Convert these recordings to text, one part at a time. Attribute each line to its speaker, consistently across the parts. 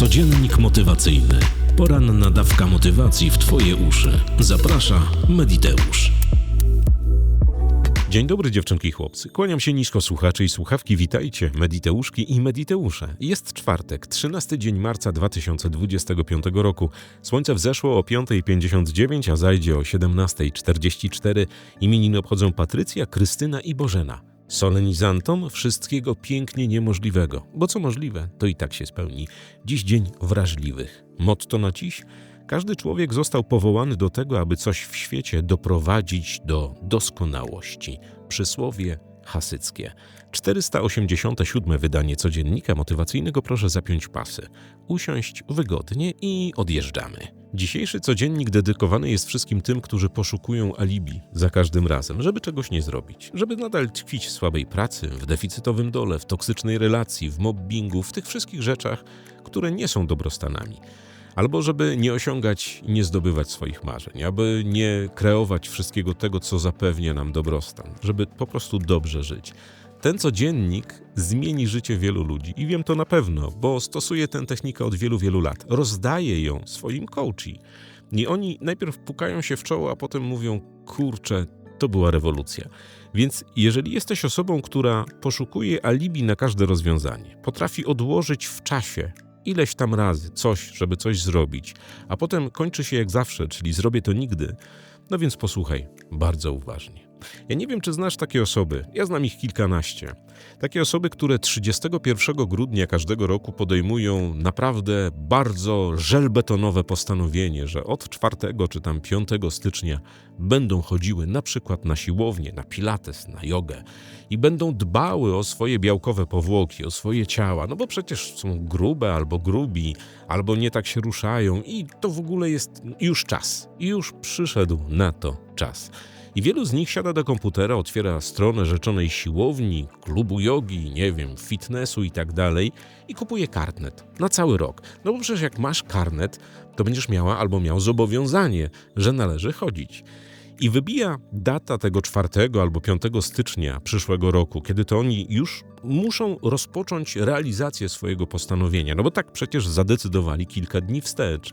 Speaker 1: Codziennik motywacyjny. Poranna dawka motywacji w Twoje uszy. Zaprasza Mediteusz.
Speaker 2: Dzień dobry dziewczynki i chłopcy. Kłaniam się nisko słuchacze i słuchawki. Witajcie, Mediteuszki i Mediteusze. Jest czwartek, 13 dzień marca 2025 roku. Słońce wzeszło o 5.59, a zajdzie o 17.44. Imieniny obchodzą Patrycja, Krystyna i Bożena. Solenizantom wszystkiego pięknie niemożliwego, bo co możliwe, to i tak się spełni. Dziś dzień wrażliwych. Motto na dziś? Każdy człowiek został powołany do tego, aby coś w świecie doprowadzić do doskonałości. Przysłowie hasyckie. 487 wydanie codziennika motywacyjnego proszę zapiąć pasy, usiąść wygodnie i odjeżdżamy. Dzisiejszy codziennik dedykowany jest wszystkim tym, którzy poszukują alibi za każdym razem, żeby czegoś nie zrobić, żeby nadal tkwić w słabej pracy, w deficytowym dole, w toksycznej relacji, w mobbingu, w tych wszystkich rzeczach, które nie są dobrostanami albo żeby nie osiągać i nie zdobywać swoich marzeń, aby nie kreować wszystkiego tego, co zapewnia nam dobrostan, żeby po prostu dobrze żyć. Ten codziennik zmieni życie wielu ludzi i wiem to na pewno, bo stosuję tę technikę od wielu, wielu lat. Rozdaję ją swoim coachi. I oni najpierw pukają się w czoło, a potem mówią: Kurczę, to była rewolucja. Więc jeżeli jesteś osobą, która poszukuje alibi na każde rozwiązanie, potrafi odłożyć w czasie ileś tam razy coś, żeby coś zrobić, a potem kończy się jak zawsze, czyli zrobię to nigdy, no więc posłuchaj bardzo uważnie. Ja nie wiem, czy znasz takie osoby. Ja znam ich kilkanaście. Takie osoby, które 31 grudnia każdego roku podejmują naprawdę bardzo żelbetonowe postanowienie, że od 4 czy tam 5 stycznia będą chodziły na przykład na siłownię, na pilates, na jogę i będą dbały o swoje białkowe powłoki, o swoje ciała, no bo przecież są grube albo grubi, albo nie tak się ruszają i to w ogóle jest już czas. Już przyszedł na to czas. I wielu z nich siada do komputera, otwiera stronę rzeczonej siłowni, klubu jogi, nie wiem, fitnessu i tak dalej i kupuje karnet na cały rok. No bo przecież jak masz karnet, to będziesz miała albo miał zobowiązanie, że należy chodzić. I wybija data tego 4 albo 5 stycznia przyszłego roku, kiedy to oni już muszą rozpocząć realizację swojego postanowienia, no bo tak przecież zadecydowali kilka dni wstecz.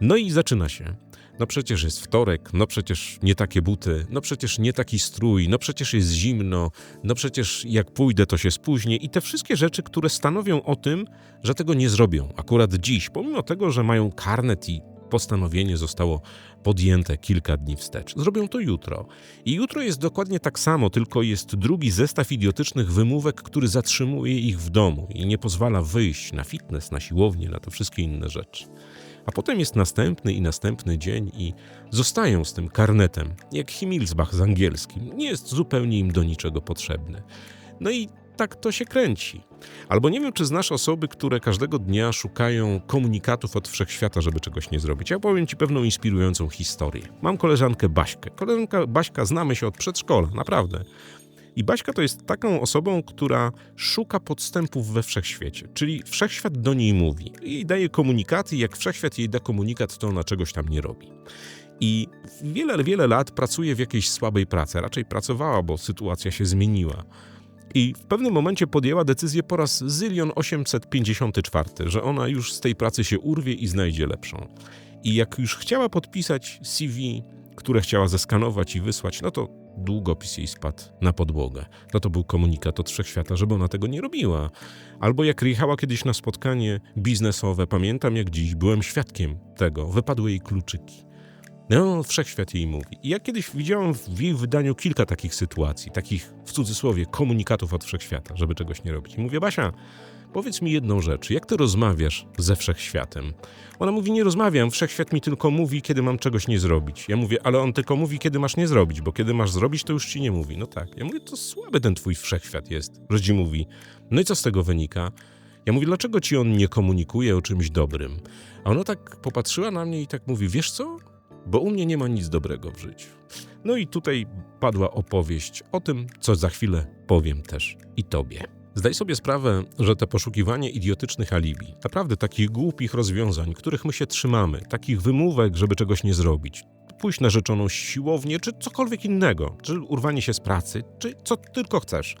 Speaker 2: No i zaczyna się. No przecież jest wtorek, no przecież nie takie buty, no przecież nie taki strój, no przecież jest zimno, no przecież jak pójdę, to się spóźnię i te wszystkie rzeczy, które stanowią o tym, że tego nie zrobią akurat dziś, pomimo tego, że mają karnet i postanowienie zostało podjęte kilka dni wstecz. Zrobią to jutro. I jutro jest dokładnie tak samo, tylko jest drugi zestaw idiotycznych wymówek, który zatrzymuje ich w domu i nie pozwala wyjść na fitness, na siłownię, na te wszystkie inne rzeczy. A potem jest następny i następny dzień i zostają z tym karnetem, jak Himmelsbach z angielskim. Nie jest zupełnie im do niczego potrzebny. No i tak to się kręci. Albo nie wiem, czy znasz osoby, które każdego dnia szukają komunikatów od wszechświata, żeby czegoś nie zrobić. Ja powiem ci pewną inspirującą historię. Mam koleżankę Baśkę. Koleżanka Baśka znamy się od przedszkola, naprawdę. I Baśka to jest taką osobą, która szuka podstępów we wszechświecie, czyli wszechświat do niej mówi i daje komunikaty, jak wszechświat jej da komunikat, to ona czegoś tam nie robi. I wiele, wiele lat pracuje w jakiejś słabej pracy, raczej pracowała, bo sytuacja się zmieniła. I w pewnym momencie podjęła decyzję po raz zylion 854, że ona już z tej pracy się urwie i znajdzie lepszą. I jak już chciała podpisać CV, które chciała zeskanować i wysłać, no to długopis jej spadł na podłogę. No to był komunikat od wszechświata, żeby ona tego nie robiła. Albo jak jechała kiedyś na spotkanie biznesowe, pamiętam jak dziś, byłem świadkiem tego, wypadły jej kluczyki. No, wszechświat jej mówi. I ja kiedyś widziałem w jej wydaniu kilka takich sytuacji, takich w cudzysłowie komunikatów od wszechświata, żeby czegoś nie robić. I mówię, Basia, powiedz mi jedną rzecz, jak ty rozmawiasz ze wszechświatem? Ona mówi, nie rozmawiam, wszechświat mi tylko mówi, kiedy mam czegoś nie zrobić. Ja mówię, ale on tylko mówi, kiedy masz nie zrobić, bo kiedy masz zrobić, to już ci nie mówi. No tak. Ja mówię, to słaby ten twój wszechświat jest, że ci mówi. No i co z tego wynika? Ja mówię, dlaczego ci on nie komunikuje o czymś dobrym? A ona tak popatrzyła na mnie i tak mówi, wiesz co? Bo u mnie nie ma nic dobrego w życiu. No i tutaj padła opowieść o tym, co za chwilę powiem też i tobie. Zdaj sobie sprawę, że te poszukiwanie idiotycznych alibi, naprawdę takich głupich rozwiązań, których my się trzymamy, takich wymówek, żeby czegoś nie zrobić, pójść na rzeczoną siłownię, czy cokolwiek innego, czy urwanie się z pracy, czy co tylko chcesz,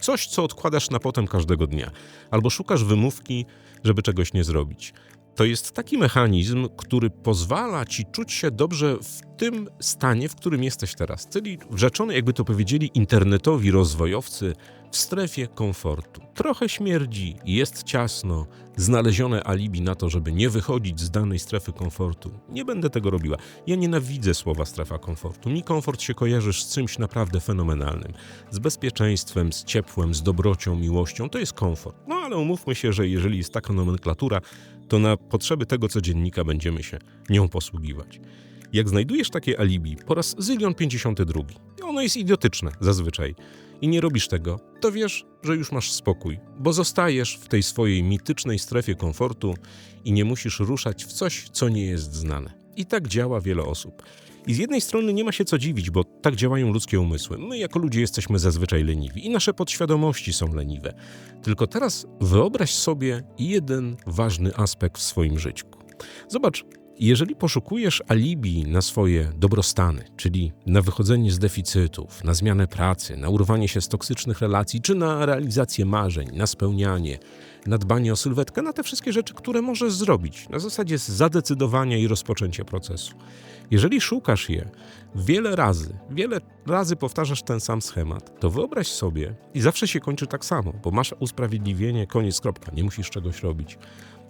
Speaker 2: Coś, co odkładasz na potem każdego dnia. Albo szukasz wymówki, żeby czegoś nie zrobić. To jest taki mechanizm, który pozwala ci czuć się dobrze w tym stanie, w którym jesteś teraz. Czyli rzeczony, jakby to powiedzieli internetowi rozwojowcy, w strefie komfortu. Trochę śmierdzi, jest ciasno, znalezione alibi na to, żeby nie wychodzić z danej strefy komfortu. Nie będę tego robiła. Ja nienawidzę słowa strefa komfortu. Mi komfort się kojarzysz z czymś naprawdę fenomenalnym. Z bezpieczeństwem, z ciepłem, z dobrocią, miłością. To jest komfort. No ale umówmy się, że jeżeli jest taka nomenklatura, to na potrzeby tego codziennika będziemy się nią posługiwać. Jak znajdujesz takie alibi po raz zylion 52, i ono jest idiotyczne zazwyczaj, i nie robisz tego, to wiesz, że już masz spokój, bo zostajesz w tej swojej mitycznej strefie komfortu i nie musisz ruszać w coś, co nie jest znane. I tak działa wiele osób. I z jednej strony nie ma się co dziwić, bo tak działają ludzkie umysły. My jako ludzie jesteśmy zazwyczaj leniwi i nasze podświadomości są leniwe. Tylko teraz wyobraź sobie jeden ważny aspekt w swoim życiu. Zobacz, jeżeli poszukujesz alibi na swoje dobrostany, czyli na wychodzenie z deficytów, na zmianę pracy, na urwanie się z toksycznych relacji, czy na realizację marzeń, na spełnianie, na dbanie o sylwetkę, na te wszystkie rzeczy, które możesz zrobić, na zasadzie zadecydowania i rozpoczęcia procesu. Jeżeli szukasz je wiele razy, wiele razy powtarzasz ten sam schemat, to wyobraź sobie, i zawsze się kończy tak samo, bo masz usprawiedliwienie, koniec, kropka, nie musisz czegoś robić.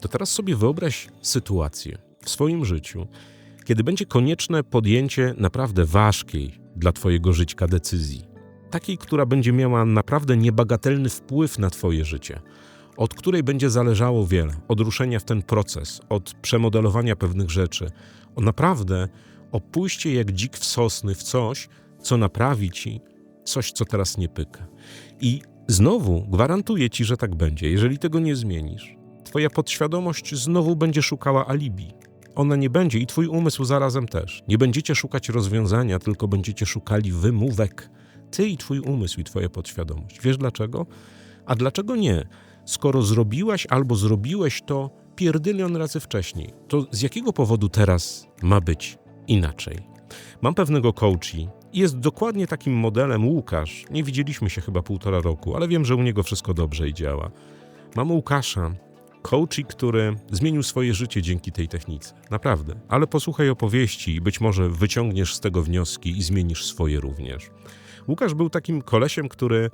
Speaker 2: To teraz sobie wyobraź sytuację w swoim życiu, kiedy będzie konieczne podjęcie naprawdę ważkiej dla Twojego życia decyzji. Takiej, która będzie miała naprawdę niebagatelny wpływ na Twoje życie, od której będzie zależało wiele, od ruszenia w ten proces, od przemodelowania pewnych rzeczy, o naprawdę o pójście jak dzik w sosny w coś, co naprawi Ci coś, co teraz nie pyka. I znowu gwarantuję Ci, że tak będzie. Jeżeli tego nie zmienisz, Twoja podświadomość znowu będzie szukała alibi. Ona nie będzie i Twój umysł zarazem też. Nie będziecie szukać rozwiązania, tylko będziecie szukali wymówek. Ty i Twój umysł i Twoja podświadomość. Wiesz dlaczego? A dlaczego nie? Skoro zrobiłaś albo zrobiłeś to pierdylion razy wcześniej, to z jakiego powodu teraz ma być inaczej? Mam pewnego coachi jest dokładnie takim modelem Łukasz. Nie widzieliśmy się chyba półtora roku, ale wiem, że u niego wszystko dobrze i działa. Mam Łukasza, coachi, który zmienił swoje życie dzięki tej technice. Naprawdę. Ale posłuchaj opowieści i być może wyciągniesz z tego wnioski i zmienisz swoje również. Łukasz był takim kolesiem, który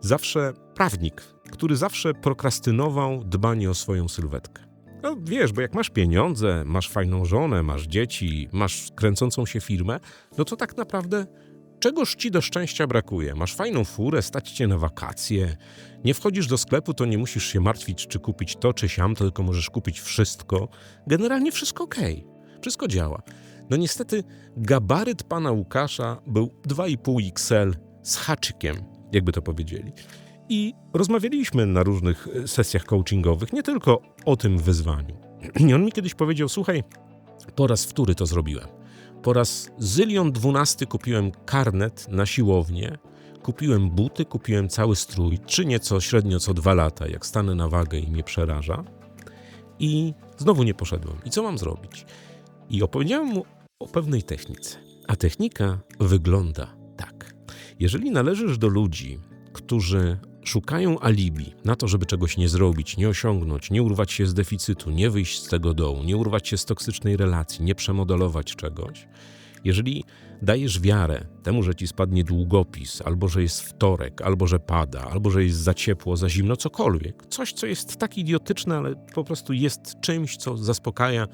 Speaker 2: zawsze, prawnik, który zawsze prokrastynował dbanie o swoją sylwetkę. No wiesz, bo jak masz pieniądze, masz fajną żonę, masz dzieci, masz kręcącą się firmę, no to tak naprawdę czegoż ci do szczęścia brakuje? Masz fajną furę, stać cię na wakacje, nie wchodzisz do sklepu, to nie musisz się martwić, czy kupić to, czy siam, tylko możesz kupić wszystko. Generalnie wszystko ok, wszystko działa. No niestety gabaryt pana Łukasza był 2,5 XL z haczykiem, jakby to powiedzieli. I rozmawialiśmy na różnych e, sesjach coachingowych nie tylko o tym wyzwaniu. I on mi kiedyś powiedział: Słuchaj, po raz wtóry to zrobiłem. Po raz zylion dwunasty kupiłem karnet na siłownię, kupiłem buty, kupiłem cały strój, czy nieco średnio co dwa lata, jak stanę na wagę i mnie przeraża. I znowu nie poszedłem. I co mam zrobić? I opowiedziałem mu o pewnej technice. A technika wygląda tak. Jeżeli należysz do ludzi, którzy szukają alibi na to, żeby czegoś nie zrobić, nie osiągnąć, nie urwać się z deficytu, nie wyjść z tego dołu, nie urwać się z toksycznej relacji, nie przemodelować czegoś, jeżeli dajesz wiarę temu, że ci spadnie długopis, albo że jest wtorek, albo że pada, albo że jest za ciepło, za zimno, cokolwiek, coś, co jest tak idiotyczne, ale po prostu jest czymś, co zaspokaja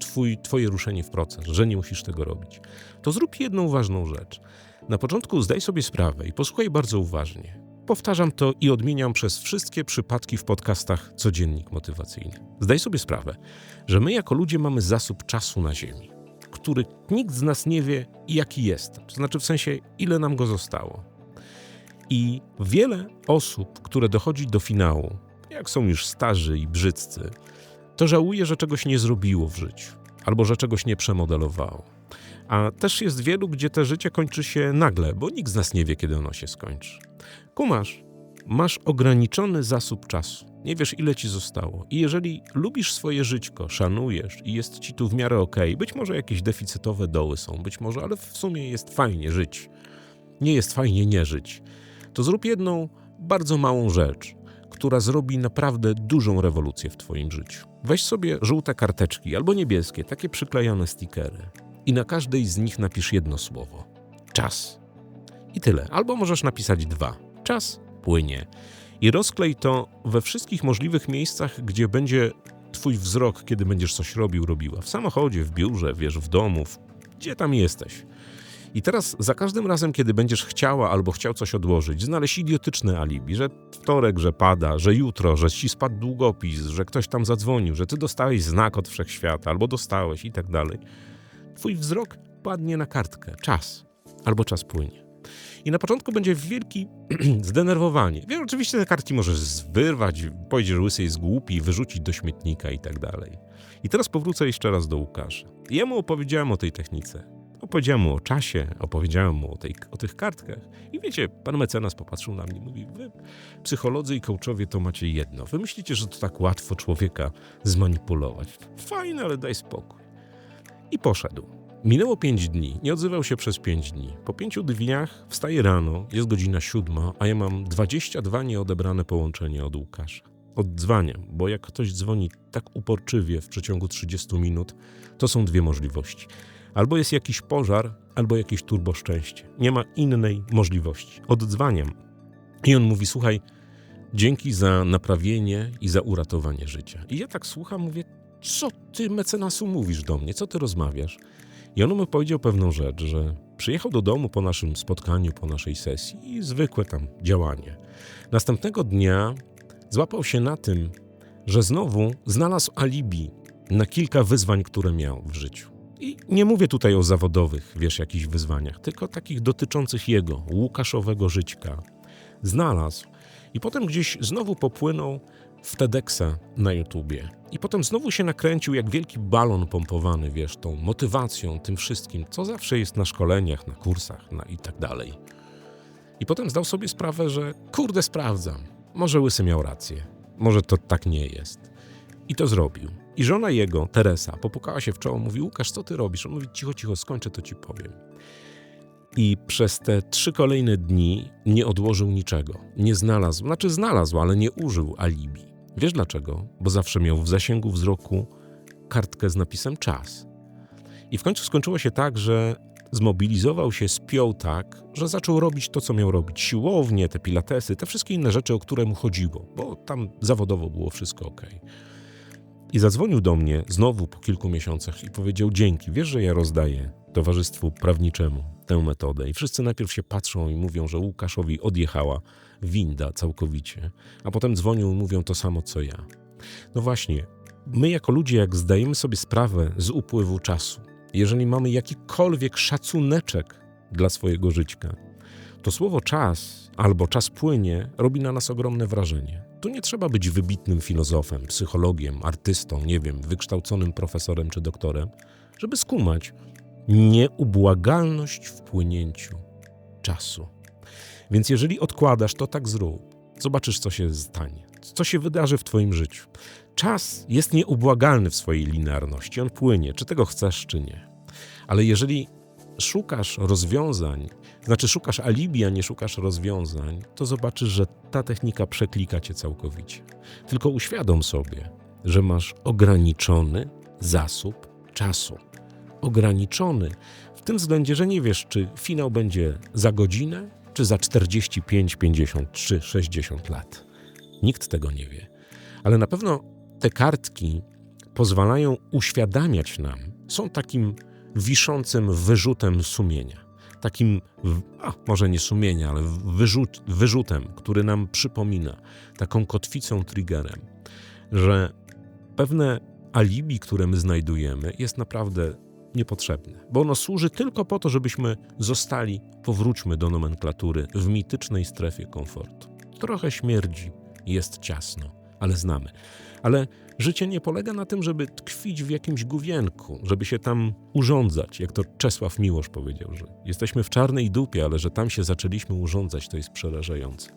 Speaker 2: twój, twoje ruszenie w proces, że nie musisz tego robić, to zrób jedną ważną rzecz. Na początku zdaj sobie sprawę i posłuchaj bardzo uważnie. Powtarzam to i odmieniam przez wszystkie przypadki w podcastach Codziennik Motywacyjny. Zdaj sobie sprawę, że my jako ludzie mamy zasób czasu na Ziemi, który nikt z nas nie wie, jaki jest. To znaczy w sensie, ile nam go zostało. I wiele osób, które dochodzi do finału, jak są już starzy i brzydcy, to żałuje, że czegoś nie zrobiło w życiu, albo że czegoś nie przemodelowało. A też jest wielu, gdzie te życie kończy się nagle, bo nikt z nas nie wie, kiedy ono się skończy. Kumasz, masz ograniczony zasób czasu. Nie wiesz, ile ci zostało. I jeżeli lubisz swoje żyćko, szanujesz i jest ci tu w miarę okej, okay, być może jakieś deficytowe doły są, być może, ale w sumie jest fajnie żyć. Nie jest fajnie nie żyć. To zrób jedną bardzo małą rzecz, która zrobi naprawdę dużą rewolucję w Twoim życiu. Weź sobie żółte karteczki albo niebieskie, takie przyklejone stickery i na każdej z nich napisz jedno słowo: czas. I tyle. Albo możesz napisać dwa: czas płynie. I rozklej to we wszystkich możliwych miejscach, gdzie będzie Twój wzrok, kiedy będziesz coś robił, robiła. W samochodzie, w biurze, wiesz, w domu, w... gdzie tam jesteś. I teraz za każdym razem, kiedy będziesz chciała albo chciał coś odłożyć, znaleźć idiotyczne alibi, że wtorek, że pada, że jutro, że ci spadł długopis, że ktoś tam zadzwonił, że ty dostałeś znak od wszechświata albo dostałeś i tak dalej. Twój wzrok padnie na kartkę. Czas. Albo czas płynie. I na początku będzie wielki zdenerwowanie. Wiesz, oczywiście te kartki możesz wyrwać, powiedzieć, że łysy jest głupi, wyrzucić do śmietnika i tak dalej. I teraz powrócę jeszcze raz do Łukasza. Jemu opowiedziałem o tej technice. Opowiedziałem mu o czasie, opowiedziałem mu o, tej, o tych kartkach. I wiecie, pan mecenas popatrzył na mnie i mówi, wy psycholodzy i coachowie to macie jedno. Wy myślicie, że to tak łatwo człowieka zmanipulować. Fajne, ale daj spokój. I poszedł. Minęło pięć dni, nie odzywał się przez pięć dni. Po pięciu dniach wstaje rano, jest godzina siódma, a ja mam 22 nieodebrane połączenia od Łukasza. Oddzwaniam, bo jak ktoś dzwoni tak uporczywie w przeciągu 30 minut, to są dwie możliwości. Albo jest jakiś pożar, albo jakieś turbo szczęście. Nie ma innej możliwości. Oddzwaniam. I on mówi: Słuchaj, dzięki za naprawienie i za uratowanie życia. I ja tak słucham, mówię: Co ty, mecenasu, mówisz do mnie? Co ty rozmawiasz? I on mi powiedział pewną rzecz, że przyjechał do domu po naszym spotkaniu, po naszej sesji i zwykłe tam działanie. Następnego dnia złapał się na tym, że znowu znalazł alibi na kilka wyzwań, które miał w życiu. I nie mówię tutaj o zawodowych, wiesz, jakichś wyzwaniach, tylko takich dotyczących jego, Łukaszowego żyćka. Znalazł i potem gdzieś znowu popłynął w TEDxa na YouTubie. I potem znowu się nakręcił jak wielki balon pompowany, wiesz, tą motywacją, tym wszystkim, co zawsze jest na szkoleniach, na kursach na i tak dalej. I potem zdał sobie sprawę, że kurde, sprawdzam. Może Łysy miał rację. Może to tak nie jest. I to zrobił. I żona jego, Teresa, popukała się w czoło, mówi, Łukasz, co ty robisz? On mówi, cicho, cicho, skończę, to ci powiem. I przez te trzy kolejne dni nie odłożył niczego. Nie znalazł, znaczy znalazł, ale nie użył alibi. Wiesz dlaczego? Bo zawsze miał w zasięgu wzroku kartkę z napisem czas. I w końcu skończyło się tak, że zmobilizował się, spiął tak, że zaczął robić to, co miał robić. Siłownie, te pilatesy, te wszystkie inne rzeczy, o które mu chodziło, bo tam zawodowo było wszystko ok. I zadzwonił do mnie znowu po kilku miesiącach i powiedział: Dzięki, wiesz, że ja rozdaję towarzystwu prawniczemu tę metodę. I wszyscy najpierw się patrzą i mówią, że Łukaszowi odjechała winda całkowicie, a potem dzwonią i mówią to samo co ja. No właśnie, my jako ludzie, jak zdajemy sobie sprawę z upływu czasu, jeżeli mamy jakikolwiek szacuneczek dla swojego życia, to słowo czas albo czas płynie robi na nas ogromne wrażenie. Tu nie trzeba być wybitnym filozofem, psychologiem, artystą, nie wiem, wykształconym profesorem czy doktorem, żeby skumać nieubłagalność w płynięciu czasu. Więc jeżeli odkładasz, to tak zrób. Zobaczysz, co się stanie, co się wydarzy w Twoim życiu. Czas jest nieubłagalny w swojej linearności, on płynie, czy tego chcesz, czy nie. Ale jeżeli szukasz rozwiązań, znaczy szukasz alibi, a nie szukasz rozwiązań, to zobaczysz, że ta technika przeklika cię całkowicie. Tylko uświadom sobie, że masz ograniczony zasób czasu. Ograniczony w tym względzie, że nie wiesz, czy finał będzie za godzinę, czy za 45, 53, 60 lat. Nikt tego nie wie. Ale na pewno te kartki pozwalają uświadamiać nam, są takim wiszącym wyrzutem sumienia. Takim, a może nie sumienia, ale wyrzut, wyrzutem, który nam przypomina, taką kotwicą, triggerem, że pewne alibi, które my znajdujemy, jest naprawdę niepotrzebne, bo ono służy tylko po to, żebyśmy zostali, powróćmy do nomenklatury, w mitycznej strefie komfortu. Trochę śmierdzi, jest ciasno, ale znamy. Ale życie nie polega na tym, żeby tkwić w jakimś gówienku, żeby się tam urządzać, jak to Czesław Miłosz powiedział, że jesteśmy w czarnej dupie, ale że tam się zaczęliśmy urządzać, to jest przerażające.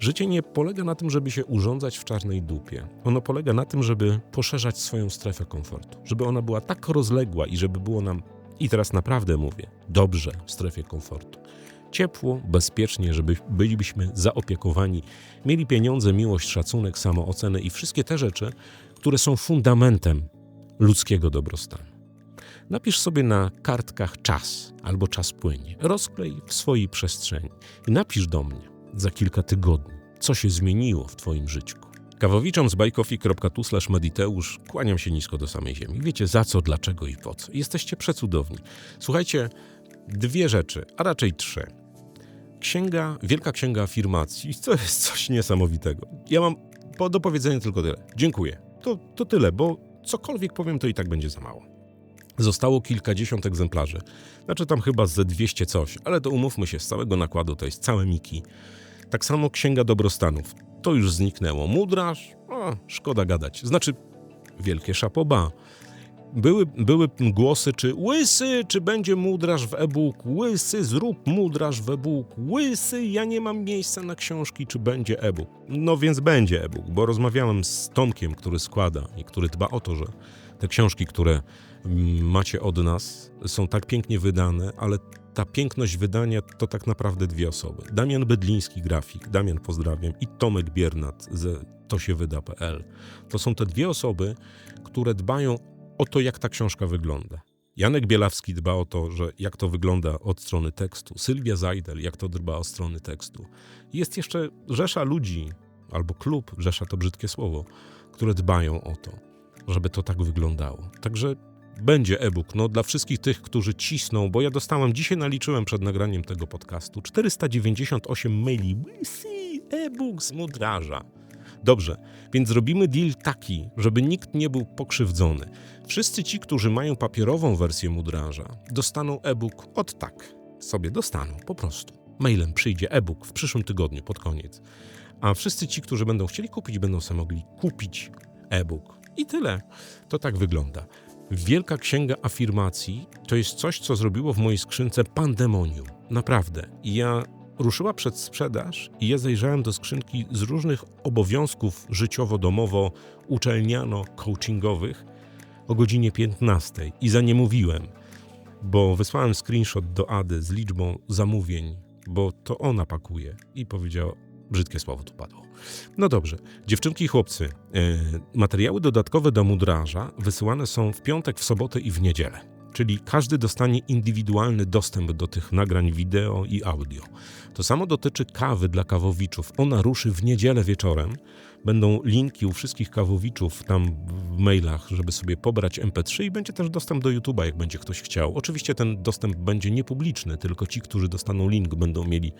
Speaker 2: Życie nie polega na tym, żeby się urządzać w czarnej dupie. Ono polega na tym, żeby poszerzać swoją strefę komfortu, żeby ona była tak rozległa i żeby było nam, i teraz naprawdę mówię, dobrze w strefie komfortu. Ciepło, bezpiecznie, żeby bylibyśmy zaopiekowani, mieli pieniądze, miłość, szacunek, samoocenę i wszystkie te rzeczy, które są fundamentem ludzkiego dobrostanu. Napisz sobie na kartkach czas albo czas płynie. Rozklej w swojej przestrzeni i napisz do mnie za kilka tygodni, co się zmieniło w Twoim życiu. Kawowiczom z bajkofi.tu mediteusz kłaniam się nisko do samej ziemi. Wiecie za co, dlaczego i po co. Jesteście przecudowni. Słuchajcie, dwie rzeczy, a raczej trzy. Księga, Wielka Księga Afirmacji, to jest coś niesamowitego. Ja mam do powiedzenia tylko tyle. Dziękuję. To, to tyle, bo cokolwiek powiem, to i tak będzie za mało. Zostało kilkadziesiąt egzemplarzy. Znaczy tam chyba ze 200 coś, ale to umówmy się, z całego nakładu to jest całe Miki. Tak samo Księga Dobrostanów. To już zniknęło. Mudraż? O, szkoda gadać. Znaczy, wielkie szapoba. Były, były głosy, czy łysy, czy będzie mudraż w e-book, łysy, zrób mudraż w e-book, łysy, ja nie mam miejsca na książki, czy będzie e-book. No więc będzie e-book, bo rozmawiałem z Tomkiem, który składa i który dba o to, że te książki, które mm, macie od nas, są tak pięknie wydane, ale ta piękność wydania to tak naprawdę dwie osoby. Damian Bydliński, grafik, Damian pozdrawiam, i Tomek Biernat ze tosiewyda.pl. To są te dwie osoby, które dbają o to, jak ta książka wygląda. Janek Bielawski dba o to, że jak to wygląda od strony tekstu. Sylwia Zajdel, jak to dba od strony tekstu. Jest jeszcze rzesza ludzi, albo klub, rzesza to brzydkie słowo, które dbają o to, żeby to tak wyglądało. Także będzie e-book. No, dla wszystkich tych, którzy cisną, bo ja dostałem, dzisiaj naliczyłem przed nagraniem tego podcastu, 498 maili. E-book z mudraża. Dobrze, więc zrobimy deal taki, żeby nikt nie był pokrzywdzony. Wszyscy ci, którzy mają papierową wersję mudraża, dostaną e-book od tak. Sobie dostaną, po prostu. Mailem przyjdzie e-book w przyszłym tygodniu, pod koniec. A wszyscy ci, którzy będą chcieli kupić, będą sobie mogli kupić e-book. I tyle. To tak wygląda. Wielka Księga Afirmacji to jest coś, co zrobiło w mojej skrzynce pandemonium. Naprawdę. I ja ruszyła przed sprzedaż i ja zajrzałem do skrzynki z różnych obowiązków życiowo-domowo-uczelniano-coachingowych o godzinie 15 i za nie mówiłem, bo wysłałem screenshot do Ady z liczbą zamówień, bo to ona pakuje i powiedziała, brzydkie słowo tu padło. No dobrze, dziewczynki i chłopcy, e, materiały dodatkowe do mudraża wysyłane są w piątek, w sobotę i w niedzielę. Czyli każdy dostanie indywidualny dostęp do tych nagrań wideo i audio. To samo dotyczy kawy dla kawowiczów. Ona ruszy w niedzielę wieczorem. Będą linki u wszystkich kawowiczów tam w mailach, żeby sobie pobrać MP3 i będzie też dostęp do YouTube'a, jak będzie ktoś chciał. Oczywiście ten dostęp będzie niepubliczny, tylko ci, którzy dostaną link, będą mieli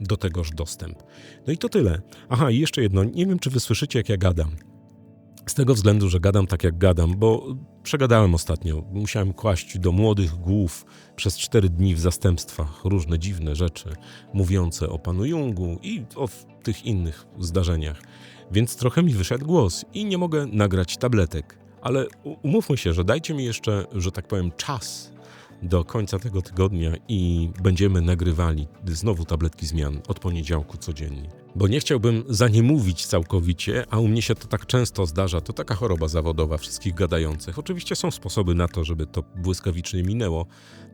Speaker 2: do tegoż dostęp. No i to tyle. Aha, i jeszcze jedno. Nie wiem, czy wy słyszycie, jak ja gadam. Z tego względu, że gadam tak jak gadam, bo przegadałem ostatnio. Musiałem kłaść do młodych głów przez cztery dni w zastępstwach różne dziwne rzeczy mówiące o panu Jungu i o tych innych zdarzeniach. Więc trochę mi wyszedł głos i nie mogę nagrać tabletek. Ale umówmy się, że dajcie mi jeszcze, że tak powiem, czas do końca tego tygodnia i będziemy nagrywali znowu tabletki zmian od poniedziałku codziennie. Bo nie chciałbym zaniemówić całkowicie, a u mnie się to tak często zdarza. To taka choroba zawodowa wszystkich gadających. Oczywiście są sposoby na to, żeby to błyskawicznie minęło,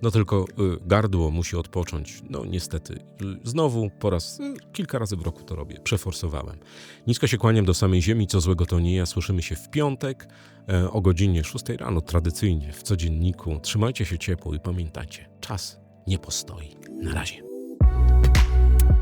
Speaker 2: no tylko y, gardło musi odpocząć. No niestety. Y, znowu po raz, y, kilka razy w roku to robię. Przeforsowałem. Nisko się kłaniam do samej ziemi, co złego to nie ja. Słyszymy się w piątek e, o godzinie 6 rano, tradycyjnie w codzienniku. Trzymajcie się ciepło i pamiętajcie, czas nie postoi. Na razie.